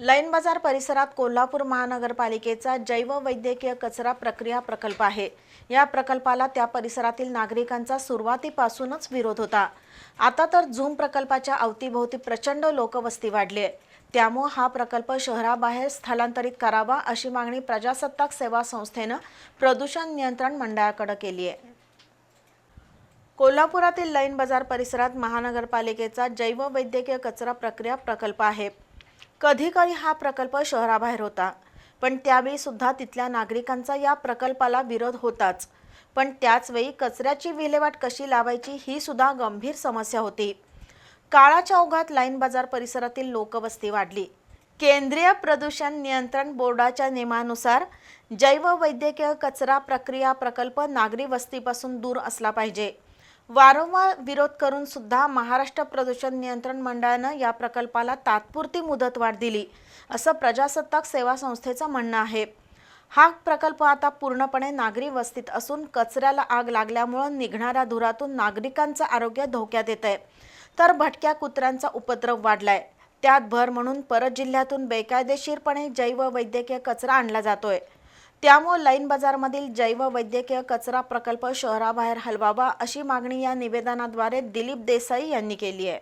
Line बाजार परिसरात कोल्हापूर महानगरपालिकेचा जैववैद्यकीय कचरा प्रक्रिया प्रकल्प आहे. या प्रकल्पाला त्या परिसरातील नागरिकांचा सुरुवातीपासूनच विरोध होता. आता तर झूम प्रकल्पाच्या अवतीभोवती प्रचंड लोकवस्ती वाढली आहे. त्यामुळे हा प्रकल्प शहराबाहेर स्थलांतरित करावा अशी मागणी प्रजासत्ताक सेवा संस्थेनं प्रदूषण नियंत्रण मंडळाकडे केली आहे. कोल्हापुरातील लाईन बाजार परिसरात महानगरपालिकेचा जैववैद्यकीय कचरा प्रक्रिया प्रकल्प आहे. कधी कधी हा प्रकल्प शहराबाहेर होता. पण त्यावेळी सुद्धा तिथल्या नागरिकांचा या प्रकल्पाला विरोध होताच. पण त्याचवेळी कचऱ्याची विल्हेवाट कशी लावायची ही सुद्धा गंभीर समस्या होती. काळाच्या ओघात लाईन बाजार परिसरातील लोकवस्ती वाढली. केंद्रीय प्रदूषण नियंत्रण बोर्डाच्या नियमानुसार जैववैद्यकीय कचरा प्रक्रिया प्रकल्प नागरी वस्तीपासून दूर असला पाहिजे. वारंवार विरोध करून सुद्धा महाराष्ट्र प्रदूषण नियंत्रण मंडळानं या प्रकल्पाला तात्पुरती मुदतवाढ दिली असं प्रजासत्ताक सेवा संस्थेचं म्हणणं आहे. हा प्रकल्प आता पूर्णपणे नागरी वस्तीत असून कचऱ्याला आग लागल्यामुळं निघणाऱ्या धुरातून नागरिकांचं आरोग्य धोक्यात येत आहे तर भटक्या कुत्र्यांचा उपद्रव वाढलाय. त्यात भर म्हणून परत जिल्ह्यातून बेकायदेशीरपणे जैव वैद्यकीय कचरा आणला जातोय. त्यामुळे लाईन बाजारमधील जैववैद्यकीय कचरा प्रकल्प शहराबाहेर हलवावा अशी मागणी या निवेदनाद्वारे दिलीप देसाई यांनी केली आहे.